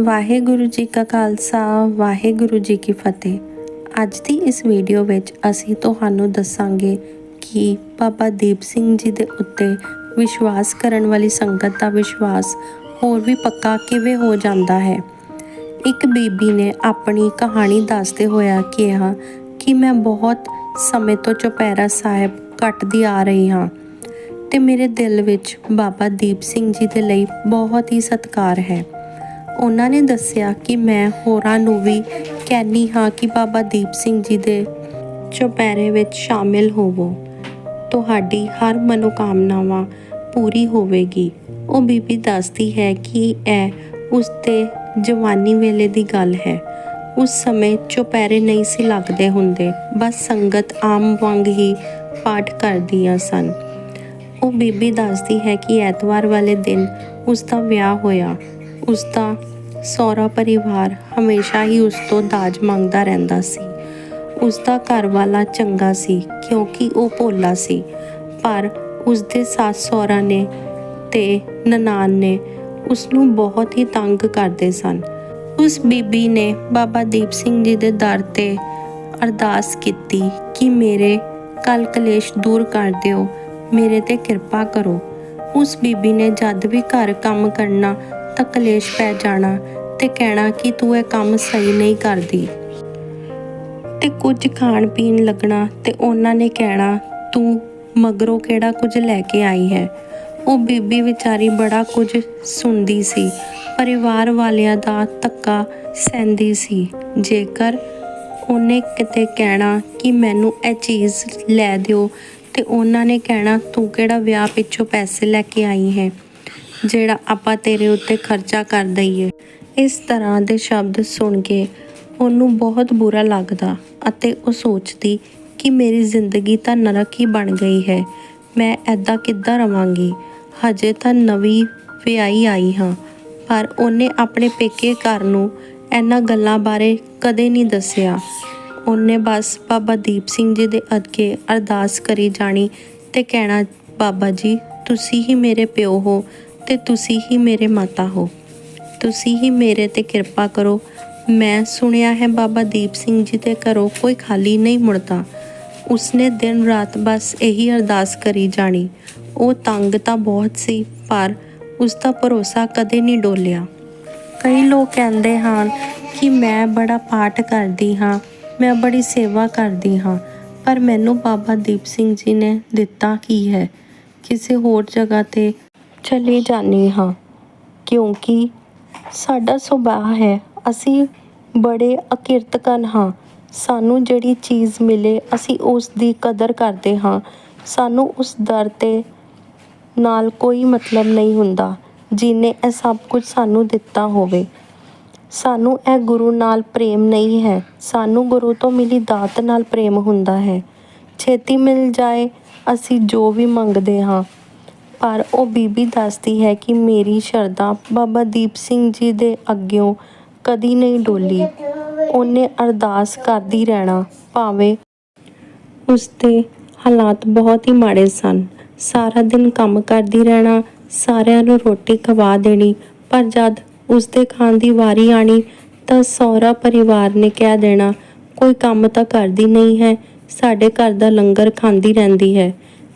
ਵਾਹਿਗੁਰੂ ਜੀ ਕਾ ਖਾਲਸਾ, ਵਾਹਿਗੁਰੂ ਜੀ ਕੀ ਫਤਿਹ। ਅੱਜ ਦੀ ਇਸ ਵੀਡੀਓ ਵਿੱਚ ਅਸੀਂ ਤੁਹਾਨੂੰ ਦੱਸਾਂਗੇ ਕਿ ਬਾਬਾ ਦੀਪ ਸਿੰਘ ਜੀ ਦੇ ਉੱਤੇ ਵਿਸ਼ਵਾਸ ਕਰਨ ਵਾਲੀ ਸੰਗਤ ਦਾ ਵਿਸ਼ਵਾਸ ਹੋਰ ਵੀ ਪੱਕਾ ਕਿਵੇਂ ਹੋ ਜਾਂਦਾ ਹੈ? ਇੱਕ ਬੀਬੀ ਨੇ ਆਪਣੀ ਕਹਾਣੀ ਦੱਸਦੇ ਹੋਇਆ ਕਿਹਾ ਕਿ ਮੈਂ ਬਹੁਤ ਸਮੇਂ ਤੋਂ ਚੁਪਹਿਰਾ ਸਾਹਿਬ ਕੱਟਦੀ ਆ ਰਹੀ ਹਾਂ ਤੇ ਮੇਰੇ ਦਿਲ ਵਿੱਚ ਬਾਬਾ ਦੀਪ ਸਿੰਘ ਜੀ ਦੇ ਲਈ ਬਹੁਤ ਹੀ ਸਤਿਕਾਰ ਹੈ। ਉਹਨਾਂ ਨੇ ਦੱਸਿਆ ਕਿ ਮੈਂ ਹੋਰਾਂ ਨੂੰ ਵੀ ਕਹਿੰਨੀ ਹਾਂ ਕਿ ਬਾਬਾ ਦੀਪ ਸਿੰਘ ਜੀ ਦੇ ਚੁਪਹਿਰੇ ਵਿੱਚ ਸ਼ਾਮਿਲ ਹੋਵੋ। ਤੁਹਾਡੀ ਹਰ ਮਨੋਕਾਮਨਾਵਾਂ ਪੂਰੀ ਹੋਵੇਗੀ। ਉਹ ਬੀਬੀ ਦੱਸਦੀ ਹੈ ਕਿ ਇਹ ਉਸ ਤੇ ਜਵਾਨੀ ਵੇਲੇ ਦੀ ਗੱਲ ਹੈ। ਉਸ ਸਮੇਂ ਚੁਪਹਿਰੇ ਨਹੀਂ ਸੀ ਲੱਗਦੇ ਹੁੰਦੇ, ਬਸ ਸੰਗਤ ਆਮ ਵਾਂਗ ਹੀ ਪਾਠ ਕਰਦੀਆਂ ਸਨ। ਉਹ ਬੀਬੀ ਦੱਸਦੀ ਹੈ ਕਿ ਐਤਵਾਰ ਵਾਲੇ ਦਿਨ ਉਸ ਦਾ ਵਿਆਹ ਹੋਇਆ। ਉਸ ਦਾ ਸਹੁਰਾ ਪਰਿਵਾਰ ਹਮੇਸ਼ਾ ਹੀ ਉਸ ਤੋਂ ਦਾਜ ਮੰਗਦਾ ਰਹਿੰਦਾ ਸੀ। ਉਸ ਦਾ ਘਰ ਵਾਲਾ ਚੰਗਾ ਸੀ ਕਿਉਂਕਿ ਉਹ ਭੋਲਾ ਸੀ। ਪਰ ਉਸ ਦੇ ਸੱਸ ਸਹੁਰਾ ਨੇ ਤੇ ਨਨਾਣ ਨੇ ਉਸ ਨੂੰ ਬਹੁਤ ਹੀ ਤੰਗ ਕਰਦੇ ਸਨ। ਉਸ ਬੀਬੀ ਨੇ ਬਾਬਾ ਦੀਪ ਸਿੰਘ ਜੀ ਦੇ ਦਰ ਤੇ ਅਰਦਾਸ ਕੀਤੀ ਕਿ ਮੇਰੇ ਕਲ ਕਲੇਸ਼ ਦੂਰ ਕਰ ਦਿਓ, ਮੇਰੇ ਤੇ ਕਿਰਪਾ ਕਰੋ। ਉਸ ਬੀਬੀ ਨੇ ਜਦ ਵੀ ਘਰ ਕੰਮ ਕਰਨਾ ਤਾਂ ਕਲੇਸ਼ ਪੈ ਜਾਣਾ ਤੇ ਕਹਿਣਾ ਕਿ ਤੂੰ ਇਹ ਕੰਮ ਸਹੀ ਨਹੀਂ ਕਰਦੀ। ਤੇ ਕੁਝ ਖਾਣ ਪੀਣ ਲੱਗਣਾ ਤੇ ਉਹਨਾਂ ਨੇ ਕਹਿਣਾ, ਤੂੰ ਮਗਰੋਂ ਕਿਹੜਾ ਕੁਝ ਲੈ ਕੇ ਆਈ ਹੈ? ਉਹ ਬੀਬੀ ਵਿਚਾਰੀ ਬੜਾ ਕੁਝ ਸੁਣਦੀ ਸੀ, ਪਰਿਵਾਰ ਵਾਲਿਆਂ ਦਾ ਧੱਕਾ ਸਹਿੰਦੀ ਸੀ। ਜੇਕਰ ਉਹਨੇ ਕਿਤੇ ਕਹਿਣਾ ਕਿ ਮੈਨੂੰ ਇਹ ਚੀਜ਼ ਲੈ ਦਿਓ ਤੇ ਉਹਨਾਂ ਨੇ ਕਹਿਣਾ, ਤੂੰ ਕਿਹੜਾ ਵਿਆਹ ਪਿੱਛੋਂ ਪੈਸੇ ਲੈ ਕੇ ਆਈ ਹੈ? ਜਿਹੜਾ ਆਪਾਂ ਤੇਰੇ ਉੱਤੇ ਖਰਚਾ ਕਰ ਦਈਏ। ਇਸ ਤਰ੍ਹਾਂ ਦੇ ਸ਼ਬਦ ਸੁਣ ਕੇ ਉਹਨੂੰ ਬਹੁਤ ਬੁਰਾ ਲੱਗਦਾ ਅਤੇ ਉਹ ਸੋਚਦੀ ਕਿ ਮੇਰੀ ਜ਼ਿੰਦਗੀ ਤਾਂ ਨਰਕ ਹੀ ਬਣ ਗਈ ਹੈ। ਮੈਂ ਐਦਾਂ ਕਿੱਦਾਂ ਰਵਾਂਗੀ? ਹਜੇ ਤਾਂ ਨਵੀਂ ਵਿਆਹੀ ਆਈ ਹਾਂ, ਪਰ ਉਹਨੇ ਆਪਣੇ ਪੇਕੇ ਘਰ ਨੂੰ ਇਹਨਾਂ ਗੱਲਾਂ ਬਾਰੇ ਕਦੇ ਨਹੀਂ ਦੱਸਿਆ। ਉਹਨੇ ਬਸ ਬਾਬਾ ਦੀਪ ਸਿੰਘ ਜੀ ਦੇ ਅੱਗੇ ਅਰਦਾਸ ਕਰੀ ਜਾਣੀ ਤੇ ਕਹਿਣਾ, ਬਾਬਾ ਜੀ, ਤੁਸੀਂ ਹੀ ਮੇਰੇ ਪਿਓ ਹੋ। ਤੇ ਤੁਸੀਂ ਹੀ ਮੇਰੇ ਮਾਤਾ ਹੋ। ਤੁਸੀਂ ਹੀ ਮੇਰੇ ਤੇ ਕਿਰਪਾ ਕਰੋ। ਮੈਂ ਸੁਣਿਆ ਹੈ ਬਾਬਾ ਦੀਪ ਸਿੰਘ ਜੀ ਦੇ ਘਰੋਂ ਕੋਈ ਖਾਲੀ ਨਹੀਂ ਮੁੜਦਾ। ਉਸਨੇ ਦਿਨ ਰਾਤ ਬਸ ਇਹੀ ਅਰਦਾਸ ਕਰੀ ਜਾਣੀ। ਉਹ ਤੰਗ ਤਾਂ ਬਹੁਤ ਸੀ, ਪਰ ਉਸ ਦਾ ਭਰੋਸਾ ਕਦੇ ਨਹੀਂ ਡੋਲਿਆ। ਕਈ ਲੋਕ ਕਹਿੰਦੇ ਹਨ ਕਿ ਮੈਂ ਬੜਾ ਪਾਠ ਕਰਦੀ ਹਾਂ, ਮੈਂ ਬੜੀ ਸੇਵਾ ਕਰਦੀ ਹਾਂ, ਪਰ ਮੈਨੂੰ ਬਾਬਾ ਦੀਪ ਸਿੰਘ ਜੀ ਨੇ ਦਿੱਤਾ ਕੀ ਹੈ? ਕਿਸੇ ਹੋਰ ਜਗ੍ਹਾ ਤੇ ਚਲੀ ਜਾਨੀ ਹਾਂ, ਕਿਉਂਕਿ ਸਾਡਾ ਸੁਭਾਅ ਹੈ। ਅਸੀਂ ਬੜੇ ਅਕਿਰਤਕਨ ਹਾਂ। ਸਾਨੂੰ ਜਿਹੜੀ ਚੀਜ਼ ਮਿਲੇ, ਅਸੀਂ ਉਸ ਦੀ ਕਦਰ ਕਰਦੇ ਹਾਂ। ਸਾਨੂੰ ਉਸ ਦਰ ਤੇ ਨਾਲ ਕੋਈ ਮਤਲਬ ਨਹੀਂ ਹੁੰਦਾ, ਜਿਨੇ ਇਹ ਸਭ ਕੁਝ ਸਾਨੂੰ ਦਿੱਤਾ ਹੋਵੇ। ਸਾਨੂੰ ਇਹ ਗੁਰੂ ਨਾਲ ਪ੍ਰੇਮ ਨਹੀਂ ਹੈ। ਸਾਨੂੰ ਗੁਰੂ ਤੋਂ ਮਿਲੀ ਦਾਤ ਨਾਲ ਪ੍ਰੇਮ ਹੁੰਦਾ ਹੈ। ਛੇਤੀ ਮਿਲ ਜਾਏ, ਅਸੀਂ ਜੋ ਵੀ ਮੰਗਦੇ ਹਾਂ ਪਰ ਉਹ ਬੀਬੀ ਦੱਸਦੀ ਹੈ ਕਿ ਮੇਰੀ ਸ਼ਰਧਾ ਬਾਬਾ ਦੀਪ ਸਿੰਘ ਜੀ ਦੇ ਅੱਗਿਓਂ ਕਦੀ ਨਹੀਂ ਡੋਲੀ। ਉਹਨੇ ਅਰਦਾਸ ਕਰਦੀ ਰਹਿਣਾ, ਭਾਵੇਂ ਉਸਦੇ ਹਾਲਾਤ ਬਹੁਤ ਹੀ ਮਾੜੇ ਸਨ। ਸਾਰਾ ਦਿਨ ਕੰਮ ਕਰਦੀ ਰਹਿਣਾ, ਸਾਰਿਆਂ ਨੂੰ ਰੋਟੀ ਖਵਾ ਦੇਣੀ, ਪਰ ਜਦ ਉਸਦੇ ਖਾਣ ਦੀ ਵਾਰੀ ਆਣੀ ਤਾਂ ਸਹੁਰਾ ਪਰਿਵਾਰ ਨੇ ਕਹਿ ਦੇਣਾ, ਕੋਈ ਕੰਮ ਤਾਂ ਕਰਦੀ ਨਹੀਂ ਹੈ, ਸਾਡੇ ਘਰ ਦਾ ਲੰਗਰ ਖਾਂਦੀ ਰਹਿੰਦੀ ਹੈ।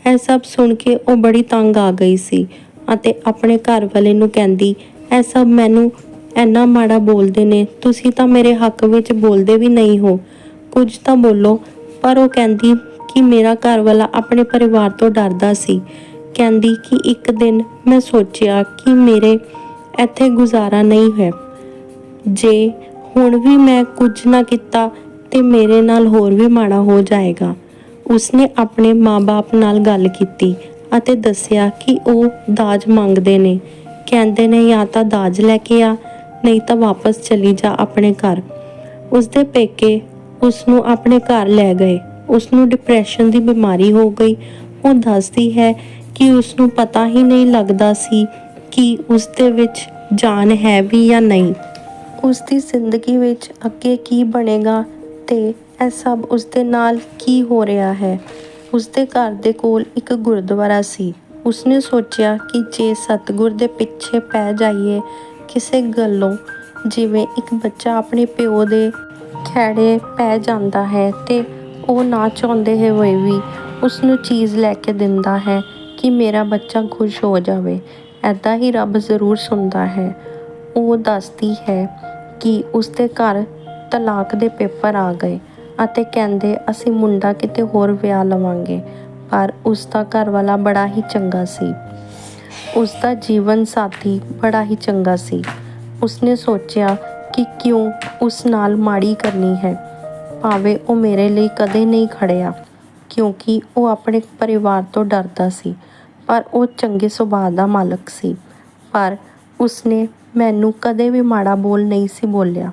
ਇਹ ਸਭ ਸੁਣ ਕੇ ਉਹ ਬੜੀ ਤੰਗ ਆ ਗਈ ਸੀ ਅਤੇ ਆਪਣੇ ਘਰ ਵਾਲੇ ਨੂੰ ਕਹਿੰਦੀ, ਇਹ ਸਭ ਮੈਨੂੰ ਐਨਾ ਮਾੜਾ ਬੋਲਦੇ ਨੇ, ਤੁਸੀਂ ਤਾਂ ਮੇਰੇ ਹੱਕ ਵਿੱਚ ਬੋਲਦੇ ਵੀ ਨਹੀਂ ਹੋ। ਕੁਝ ਤਾਂ ਬੋਲੋ। ਪਰ ਉਹ ਕਹਿੰਦੀ ਕਿ ਮੇਰਾ ਘਰ ਵਾਲਾ ਆਪਣੇ ਪਰਿਵਾਰ ਤੋਂ ਡਰਦਾ ਸੀ। ਕਹਿੰਦੀ ਕਿ ਇੱਕ ਦਿਨ ਮੈਂ ਸੋਚਿਆ ਕਿ ਮੇਰੇ ਇੱਥੇ ਗੁਜ਼ਾਰਾ ਨਹੀਂ ਹੈ। ਜੇ ਹੁਣ ਵੀ ਮੈਂ ਕੁਝ ਨਾ ਕੀਤਾ ਤੇ ਮੇਰੇ ਨਾਲ ਹੋਰ ਵੀ ਮਾੜਾ ਹੋ ਜਾਏਗਾ। ਉਸਨੇ ਆਪਣੇ ਮਾਪੇ ਨਾਲ ਗੱਲ ਕੀਤੀ ਅਤੇ ਦੱਸਿਆ ਕਿ ਉਹ ਦਾਜ ਮੰਗਦੇ ਨੇ। ਕਹਿੰਦੇ ਨੇ, ਜਾਂ ਤਾਂ ਦਾਜ ਲੈ ਕੇ ਆ, ਨਹੀਂ ਤਾਂ ਵਾਪਸ ਚਲੀ ਜਾ ਆਪਣੇ ਘਰ। ਉਸਦੇ ਪੇਕੇ ਉਸ ਨੂੰ ਆਪਣੇ ਘਰ ਲੈ ਗਏ। ਉਸ ਨੂੰ ਡਿਪਰੈਸ਼ਨ ਦੀ ਬਿਮਾਰੀ ਹੋ ਗਈ। ਉਹ ਦੱਸਦੀ ਹੈ ਕਿ ਉਸ ਨੂੰ ਪਤਾ ਹੀ ਨਹੀਂ ਲੱਗਦਾ ਸੀ ਕਿ ਉਸ ਦੇ ਵਿੱਚ ਜਾਨ ਹੈ ਵੀ ਜਾਂ ਨਹੀਂ। ਉਸ ਦੀ ਜ਼ਿੰਦਗੀ ਵਿੱਚ ਅੱਗੇ ਕੀ ਬਣੇਗਾ ਤੇ ਇਹ ਸਭ ਉਸ ਦੇ ਨਾਲ ਕੀ ਹੋ ਰਿਹਾ ਹੈ? ਉਸ ਦੇ ਘਰ ਦੇ ਕੋਲ ਇੱਕ ਗੁਰਦੁਆਰਾ ਸੀ। ਉਸਨੇ ਸੋਚਿਆ ਕਿ ਜੇ ਸਤਿਗੁਰ ਦੇ ਪਿੱਛੇ ਪੈ ਜਾਈਏ ਕਿਸੇ ਗੱਲੋਂ, ਜਿਵੇਂ ਇੱਕ ਬੱਚਾ ਆਪਣੇ ਪਿਓ ਦੇ ਖੈੜੇ ਪੈ ਜਾਂਦਾ ਹੈ ਤੇ ਉਹ ਨਾ ਚਾਹੁੰਦੇ ਹੋਏ ਵੀ ਉਸ ਨੂੰ ਚੀਜ਼ ਲੈ ਕੇ ਦਿੰਦਾ ਹੈ ਕਿ ਮੇਰਾ ਬੱਚਾ ਖੁਸ਼ ਹੋ ਜਾਵੇ। ਐਦਾਂ ਹੀ ਰੱਬ ਜ਼ਰੂਰ ਸੁਣਦਾ ਹੈ। ਉਹ ਦੱਸਦੀ ਹੈ ਕਿ ਉਸਦੇ ਘਰ ਤਲਾਕ ਦੇ ਪੇਪਰ ਆ ਗਏ। ਅਤੇ ਕਹਿੰਦੇ, ਅਸੀਂ ਮੁੰਡਾ ਕਿਤੇ ਹੋਰ ਵਿਆਹ ਲਵਾਂਗੇ। ਪਰ ਉਸ ਦਾ ਘਰ ਵਾਲਾ ਬੜਾ ਹੀ ਚੰਗਾ ਸੀ। ਉਸ ਦਾ ਜੀਵਨ ਸਾਥੀ ਬੜਾ ਹੀ ਚੰਗਾ ਸੀ। ਉਸਨੇ ਸੋਚਿਆ ਕਿ ਕਿਉਂ ਉਸ ਨਾਲ ਮਾੜੀ ਕਰਨੀ ਹੈ? ਭਾਵੇਂ ਉਹ ਮੇਰੇ ਲਈ ਕਦੇ ਨਹੀਂ ਖੜਿਆ, ਕਿਉਂਕਿ ਉਹ ਆਪਣੇ ਪਰਿਵਾਰ ਤੋਂ ਡਰਦਾ ਸੀ, ਪਰ ਉਹ ਚੰਗੇ ਸੁਭਾਅ ਦਾ ਮਾਲਕ ਸੀ। ਪਰ ਉਸਨੇ ਮੈਨੂੰ ਕਦੇ ਵੀ ਮਾੜਾ ਬੋਲ ਨਹੀਂ ਸੀ ਬੋਲਿਆ।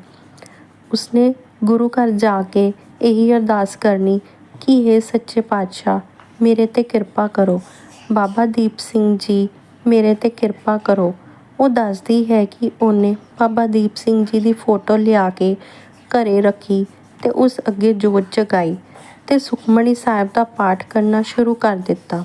ਉਸਨੇ ਗੁਰੂ ਘਰ ਜਾ ਕੇ ਇਹੀ ਅਰਦਾਸ ਕਰਨੀ ਕਿ हे ਸੱਚੇ ਪਾਤਸ਼ਾਹ, ਮੇਰੇ ਤੇ ਕਿਰਪਾ ਕਰੋ। ਬਾਬਾ ਦੀਪ ਸਿੰਘ ਜੀ, ਮੇਰੇ ਤੇ ਕਿਰਪਾ ਕਰੋ। ਉਹ ਦੱਸਦੀ ਹੈ ਕਿ ਉਹਨੇ ਬਾਬਾ ਦੀਪ ਸਿੰਘ ਜੀ ਦੀ ਫੋਟੋ ਲਿਆ ਕੇ ਘਰੇ ਰੱਖੀ ਤੇ ਉਸ ਅੱਗੇ ਜੋਤ ਜਗਾਈ ਤੇ ਸੁਖਮਣੀ ਸਾਹਿਬ ਦਾ ਪਾਠ ਕਰਨਾ ਸ਼ੁਰੂ ਕਰ ਦਿੱਤਾ।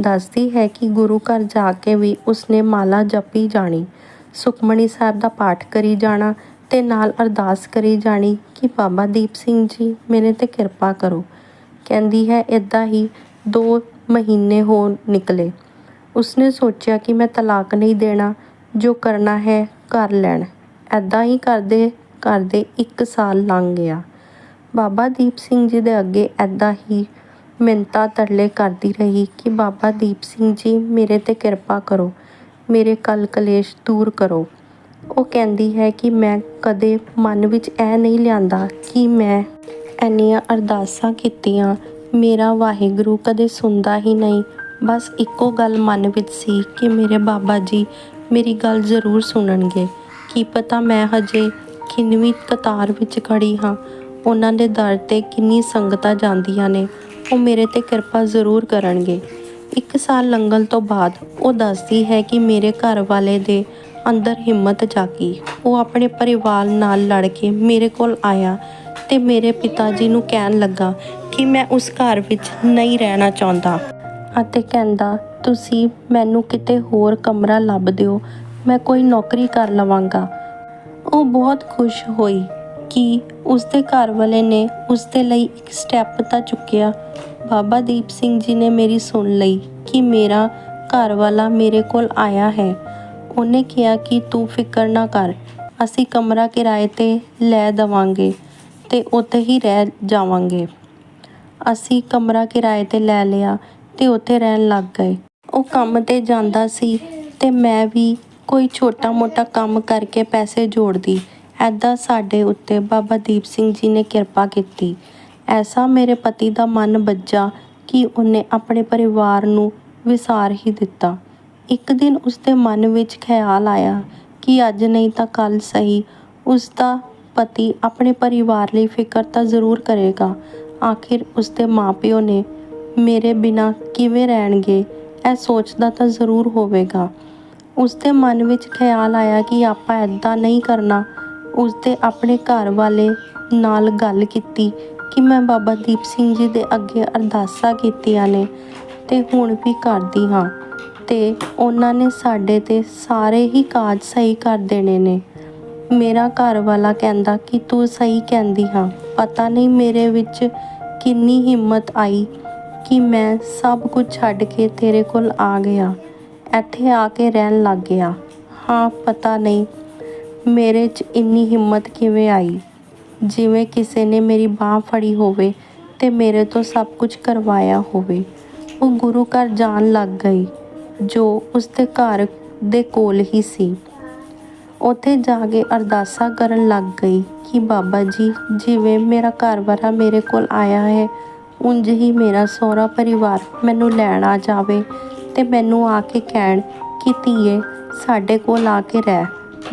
ਦੱਸਦੀ ਹੈ ਕਿ ਗੁਰੂ ਘਰ ਜਾ ਕੇ ਵੀ ਉਸਨੇ ਮਾਲਾ ਜਪੀ ਜਾਣੀ। ਸੁਖਮਣੀ ਸਾਹਿਬ ਦਾ ਪਾਠ ਕਰੀ ਜਾਣਾ ਤੇ ਨਾਲ ਅਰਦਾਸ ਕਰੀ ਜਾਣੀ ਕਿ ਬਾਬਾ ਦੀਪ ਸਿੰਘ ਜੀ, ਮੇਰੇ ਤੇ ਕਿਰਪਾ ਕਰੋ। ਕਹਿੰਦੀ ਹੈ ਇਦਾਂ ਹੀ 2 ਮਹੀਨੇ ਹੋ ਨਿਕਲੇ। ਉਸਨੇ ਸੋਚਿਆ ਕਿ ਮੈਂ ਤਲਾਕ ਨਹੀਂ ਦੇਣਾ, ਜੋ ਕਰਨਾ ਹੈ ਕਰ ਲੈਣ। ਐਦਾਂ ਹੀ ਕਰਦੇ ਕਰਦੇ 1 ਸਾਲ ਲੰਘ ਗਿਆ। ਬਾਬਾ ਦੀਪ ਸਿੰਘ ਜੀ ਦੇ ਅੱਗੇ ਐਦਾਂ ਹੀ ਮਿੰਤਾ ਤਰਲੇ ਕਰਦੀ ਰਹੀ ਕਿ ਬਾਬਾ ਦੀਪ ਸਿੰਘ ਜੀ, ਮੇਰੇ ਤੇ ਕਿਰਪਾ ਕਰੋ। ਮੇਰੇ ਕਲ ਕਲੇਸ਼ ਦੂਰ ਕਰੋ। ਉਹ ਕਹਿੰਦੀ ਹੈ ਕਿ ਮੈਂ ਕਦੇ ਮਨ ਵਿੱਚ ਇਹ ਨਹੀਂ ਲਿਆਂਦਾ ਕਿ ਮੈਂ ਇੰਨੀਆਂ ਅਰਦਾਸਾਂ ਕੀਤੀਆਂ। ਮੇਰਾ ਵਾਹਿਗੁਰੂ ਕਦੇ ਸੁਣਦਾ ਹੀ ਨਹੀਂ। ਬਸ ਇੱਕੋ ਗੱਲ ਮਨ ਵਿੱਚ ਸੀ ਕਿ ਮੇਰੇ ਬਾਬਾ ਜੀ ਮੇਰੀ ਗੱਲ ਜ਼ਰੂਰ ਸੁਣਨਗੇ। ਕੀ ਪਤਾ ਮੈਂ ਹਜੇ ਕਿੰਨਵੀਂ ਕਤਾਰ ਵਿੱਚ ਖੜੀ ਹਾਂ। ਉਹਨਾਂ ਦੇ ਦਰ ਤੇ ਕਿੰਨੀ ਸੰਗਤਾਂ ਜਾਂਦੀਆਂ ਨੇ। ਉਹ ਮੇਰੇ ਤੇ ਕਿਰਪਾ ਜ਼ਰੂਰ ਕਰਨਗੇ। ਇੱਕ ਸਾਲ ਲੰਘਣ ਤੋਂ ਬਾਅਦ ਉਹ ਦੱਸਦੀ ਹੈ ਕਿ ਮੇਰੇ ਘਰ ਵਾਲੇ ਦੇ ਅੰਦਰ ਹਿੰਮਤ ਜਾਗੀ। ਉਹ ਆਪਣੇ ਪਰਿਵਾਰ ਨਾਲ ਲੜ ਕੇ ਮੇਰੇ ਕੋਲ ਆਇਆ ਤੇ ਮੇਰੇ ਪਿਤਾ ਜੀ ਨੂੰ ਕਹਿਣ ਲੱਗਾ ਕਿ ਮੈਂ ਉਸ ਘਰ ਵਿੱਚ ਨਹੀਂ ਰਹਿਣਾ ਚਾਹੁੰਦਾ। ਅਤੇ ਕਹਿੰਦਾ, ਤੁਸੀਂ ਮੈਨੂੰ ਕਿਤੇ ਹੋਰ ਕਮਰਾ ਲੱਭ ਦਿਓ। ਮੈਂ ਕੋਈ ਨੌਕਰੀ ਕਰ ਲਵਾਂਗਾ। ਉਹ ਬਹੁਤ ਖੁਸ਼ ਹੋਈ ਕਿ ਉਸਦੇ ਘਰ ਵਾਲੇ ਨੇ ਉਸਦੇ ਲਈ ਇੱਕ ਸਟੈਪ ਤਾਂ ਚੁੱਕਿਆ। ਬਾਬਾ ਦੀਪ ਸਿੰਘ ਜੀ ਨੇ ਮੇਰੀ ਸੁਣ ਲਈ ਕਿ ਮੇਰਾ ਘਰ ਵਾਲਾ ਮੇਰੇ ਕੋਲ ਆਇਆ ਹੈ। ਉਹਨੇ ਕਿਹਾ ਕਿ ਤੂੰ ਫਿਕਰ ਨਾ ਕਰ, ਅਸੀਂ ਕਮਰਾ ਕਿਰਾਏ ਤੇ ਲੈ ਦਵਾਂਗੇ ਤੇ ਉੱਥੇ ਹੀ ਰਹਿ ਜਾਵਾਂਗੇ। ਅਸੀਂ ਕਮਰਾ ਕਿਰਾਏ ਤੇ ਲੈ ਲਿਆ ਤੇ ਉੱਥੇ ਰਹਿਣ ਲੱਗ ਗਏ। ਉਹ ਕੰਮ ਤੇ ਜਾਂਦਾ ਸੀ ਤੇ ਮੈਂ ਵੀ ਕੋਈ ਛੋਟਾ-ਮੋਟਾ ਕੰਮ ਕਰਕੇ ਪੈਸੇ ਜੋੜਦੀ। ਐਦਾਂ ਸਾਡੇ ਉੱਤੇ ਬਾਬਾ ਦੀਪ ਸਿੰਘ ਜੀ ਨੇ ਕਿਰਪਾ ਕੀਤੀ। ਐਸਾ ਮੇਰੇ ਪਤੀ ਦਾ ਮਨ ਬੱਜਾ ਕਿ ਉਹਨੇ ਆਪਣੇ ਪਰਿਵਾਰ ਨੂੰ ਵਿਸਾਰ ਹੀ ਦਿੱਤਾ। ਇੱਕ ਦਿਨ ਉਸਦੇ ਮਨ ਵਿੱਚ ਖਿਆਲ ਆਇਆ ਕਿ ਅੱਜ ਨਹੀਂ ਤਾਂ ਕੱਲ੍ਹ ਸਹੀ। ਉਸਦਾ ਪਤੀ ਆਪਣੇ ਪਰਿਵਾਰ ਲਈ ਫਿਕਰ ਤਾਂ ਜ਼ਰੂਰ ਕਰੇਗਾ। ਆਖਿਰ ਉਸਦੇ ਮਾਪਿਓ ਨੇ, ਮੇਰੇ ਬਿਨਾ ਕਿਵੇਂ ਰਹਿਣਗੇ? ਇਹ ਸੋਚਦਾ ਤਾਂ ਜ਼ਰੂਰ ਹੋਵੇਗਾ। ਉਸਦੇ ਮਨ ਵਿੱਚ ਖਿਆਲ ਆਇਆ ਕਿ ਆਪਾਂ ਐਦਾਂ ਨਹੀਂ ਕਰਨਾ। ਉਸਦੇ ਆਪਣੇ ਘਰ ਵਾਲੇ ਨਾਲ ਗੱਲ ਕੀਤੀ ਕਿ ਮੈਂ ਬਾਬਾ ਦੀਪ ਸਿੰਘ ਜੀ ਦੇ ਅੱਗੇ ਅਰਦਾਸਾਂ ਕੀਤੀਆਂ ਨੇ ਤੇ ਹੁਣ ਵੀ ਕਰਦੀ ਹਾਂ। ਤੇ ਉਹਨਾਂ ਨੇ ਸਾਡੇ ਤੇ ਸਾਰੇ ਹੀ ਕਾਜ ਸਹੀ ਕਰ ਦੇਣੇ ਨੇ। ਮੇਰਾ ਘਰ ਵਾਲਾ ਕਹਿੰਦਾ ਕਿ ਤੂੰ ਸਹੀ ਕਹਿੰਦੀ ਹਾਂ। ਪਤਾ ਨਹੀਂ ਮੇਰੇ ਵਿੱਚ ਕਿੰਨੀ ਹਿੰਮਤ ਆਈ ਕਿ ਮੈਂ ਸਭ ਕੁਝ ਛੱਡ ਕੇ ਤੇਰੇ ਕੋਲ ਆ ਗਿਆ। ਇੱਥੇ ਆ ਕੇ ਰਹਿਣ ਲੱਗ ਗਿਆ। ਹਾਂ, ਪਤਾ ਨਹੀਂ ਮੇਰੇ 'ਚ ਇੰਨੀ ਹਿੰਮਤ ਕਿਵੇਂ ਆਈ। ਜਿਵੇਂ ਕਿਸੇ ਨੇ ਮੇਰੀ ਬਾਹ ਫੜੀ ਹੋਵੇ ਤੇ ਮੇਰੇ ਤੋਂ ਸਭ ਕੁਝ ਕਰਵਾਇਆ ਹੋਵੇ। ਉਹ ਗੁਰੂ ਘਰ ਜਾਣ ਲੱਗ ਗਈ। ਜੋ ਉਸਦੇ ਘਰ ਦੇ ਕੋਲ ਹੀ ਸੀ। ਉੱਥੇ ਜਾ ਕੇ ਅਰਦਾਸਾਂ ਕਰਨ ਲੱਗ ਗਈ ਕਿ ਬਾਬਾ ਜੀ, ਜਿਵੇਂ ਮੇਰਾ ਘਰਵਾਲਾ ਮੇਰੇ ਕੋਲ ਆਇਆ ਹੈ, ਉਂਝ ਹੀ ਮੇਰਾ ਸਹੁਰਾ ਪਰਿਵਾਰ ਮੈਨੂੰ ਲੈਣ ਆ ਜਾਵੇ ਤੇ ਮੈਨੂੰ ਆ ਕੇ ਕਹਿਣ ਕਿ ਧੀਏ, ਸਾਡੇ ਕੋਲ ਆ ਕੇ ਰਹਿ।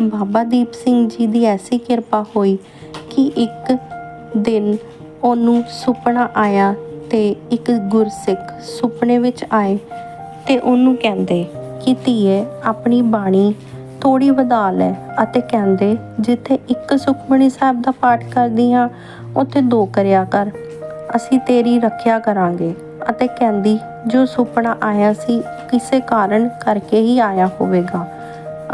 ਬਾਬਾ ਦੀਪ ਸਿੰਘ ਜੀ ਦੀ ਐਸੀ ਕਿਰਪਾ ਹੋਈ ਕਿ ਇੱਕ ਦਿਨ ਉਹਨੂੰ ਸੁਪਨਾ ਆਇਆ ਤੇ ਇੱਕ ਗੁਰਸਿੱਖ ਸੁਪਨੇ ਵਿੱਚ ਆਏ ਤੇ ਉਹਨੂੰ ਕਹਿੰਦੇ ਕਿ ਧੀਏ, ਆਪਣੀ ਬਾਣੀ ਥੋੜੀ ਵਧਾ ਲੈ ਅਤੇ ਕਹਿੰਦੇ, ਜਿੱਥੇ ਇੱਕ ਸੁਖਮਣੀ ਸਾਹਿਬ ਦਾ ਪਾਠ ਕਰਦੀ ਹਾਂ, ਉੱਥੇ ਦੋ ਕਰਿਆ ਕਰ। ਅਸੀਂ ਤੇਰੀ ਰੱਖਿਆ ਕਰਾਂਗੇ। ਅਤੇ ਕਹਿੰਦੀ, ਜੋ ਸੁਪਨਾ ਆਇਆ ਸੀ, ਕਿਸੇ ਕਾਰਨ ਕਰਕੇ ਹੀ ਆਇਆ ਹੋਵੇਗਾ।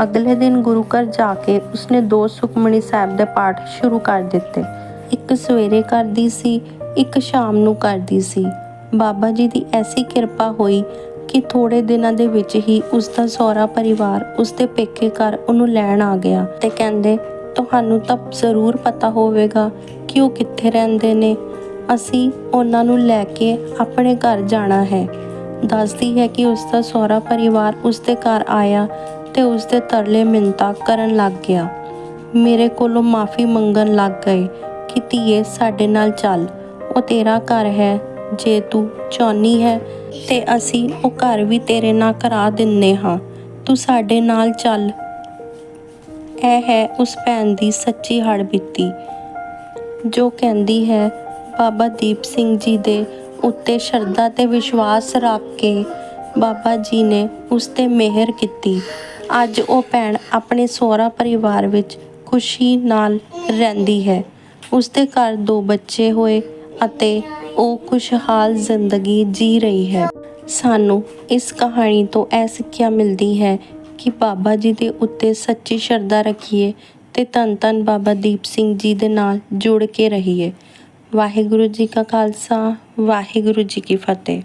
ਅਗਲੇ ਦਿਨ ਗੁਰੂ ਘਰ ਜਾ ਕੇ ਉਸਨੇ ਦੋ ਸੁਖਮਣੀ ਸਾਹਿਬ ਦੇ ਪਾਠ ਸ਼ੁਰੂ ਕਰ ਦਿੱਤੇ। ਇੱਕ ਸਵੇਰੇ ਕਰਦੀ ਸੀ, ਇੱਕ ਸ਼ਾਮ ਨੂੰ ਕਰਦੀ ਸੀ। ਬਾਬਾ ਜੀ ਦੀ ਐਸੀ ਕਿਰਪਾ ਹੋਈ ਕਿ ਥੋੜੇ ਦਿਨਾਂ ਦੇ ਵਿੱਚ ਹੀ ਉਸ ਦਾ ਸਹੁਰਾ ਪਰਿਵਾਰ ਉਸ ਦੇ ਪੇਕੇ ਘਰ ਉਹਨੂੰ ਲੈਣ ਆ ਗਿਆ ਤੇ ਕਹਿੰਦੇ, ਤੁਹਾਨੂੰ ਤਾਂ ਜ਼ਰੂਰ ਪਤਾ ਹੋਵੇਗਾ ਕਿ ਉਹ ਕਿੱਥੇ ਰਹਿੰਦੇ ਨੇ। ਅਸੀਂ ਉਹਨਾਂ ਨੂੰ ਲੈ ਕੇ ਆਪਣੇ ਘਰ ਜਾਣਾ ਹੈ। ਦੱਸਦੀ ਹੈ ਕਿ ਉਸ ਦਾ ਸਹੁਰਾ ਪਰਿਵਾਰ ਉਸ ਦੇ ਘਰ ਆਇਆ ਤੇ ਉਸ ਦੇ ਤਰਲੇ ਮਿੰਤਾ ਕਰਨ ਲੱਗ ਗਿਆ। ਮੇਰੇ ਕੋਲੋਂ ਮਾਫੀ ਮੰਗਣ ਲੱਗ ਗਏ ਕਿ ਧੀਏ ਸਾਡੇ ਨਾਲ ਚੱਲ, ਉਹ ਤੇਰਾ ਘਰ ਹੈ ਜੇ ਤੂੰ ਚਾਹੁੰਦੀ ਹੈ ਤੇ ਅਸੀਂ ਉਹ ਘਰ ਵੀ ਤੇਰੇ ਨਾਲ ਕਰਾ ਦਿੰਨੇ ਹਾਂ। ਤੂੰ ਸਾਡੇ ਨਾਲ ਚੱਲ। ਇਹ ਹੈ ਉਸ ਭੈਣ ਦੀ ਸੱਚੀ ਹੜਬੀਤੀ, ਜੋ ਕਹਿੰਦੀ ਹੈ, ਬਾਬਾ ਦੀਪ ਸਿੰਘ ਜੀ ਦੇ ਉੱਤੇ ਸ਼ਰਧਾ ਤੇ ਵਿਸ਼ਵਾਸ ਰੱਖ ਕੇ ਬਾਬਾ ਜੀ ਨੇ ਉਸ ਤੇ ਮਿਹਰ ਕੀਤੀ। ਅੱਜ ਉਹ ਭੈਣ ਆਪਣੇ ਸਹੁਰਾ ਪਰਿਵਾਰ ਵਿੱਚ ਖੁਸ਼ੀ ਨਾਲ ਰਹਿੰਦੀ ਹੈ। ਉਸ ਦੇ ਘਰ ਦੋ ਬੱਚੇ ਹੋਏ ਅਤੇ ਉਹ ਖੁਸ਼ਹਾਲ ਜ਼ਿੰਦਗੀ ਜੀ ਰਹੀ ਹੈ। ਸਾਨੂੰ ਇਸ ਕਹਾਣੀ ਤੋਂ ਇਹ ਸਿੱਖਿਆ ਮਿਲਦੀ ਹੈ ਕਿ ਬਾਬਾ ਜੀ ਦੇ ਉੱਤੇ ਸੱਚੀ ਸ਼ਰਧਾ ਰੱਖੀਏ ਤੇ ਧੰਨ ਧੰਨ ਬਾਬਾ ਦੀਪ ਸਿੰਘ ਜੀ ਦੇ ਨਾਲ ਜੁੜ ਕੇ ਰਹੀਏ। ਵਾਹਿਗੁਰੂ ਜੀ ਕਾ ਖਾਲਸਾ, ਵਾਹਿਗੁਰੂ ਜੀ ਕੀ ਫਤਿਹ।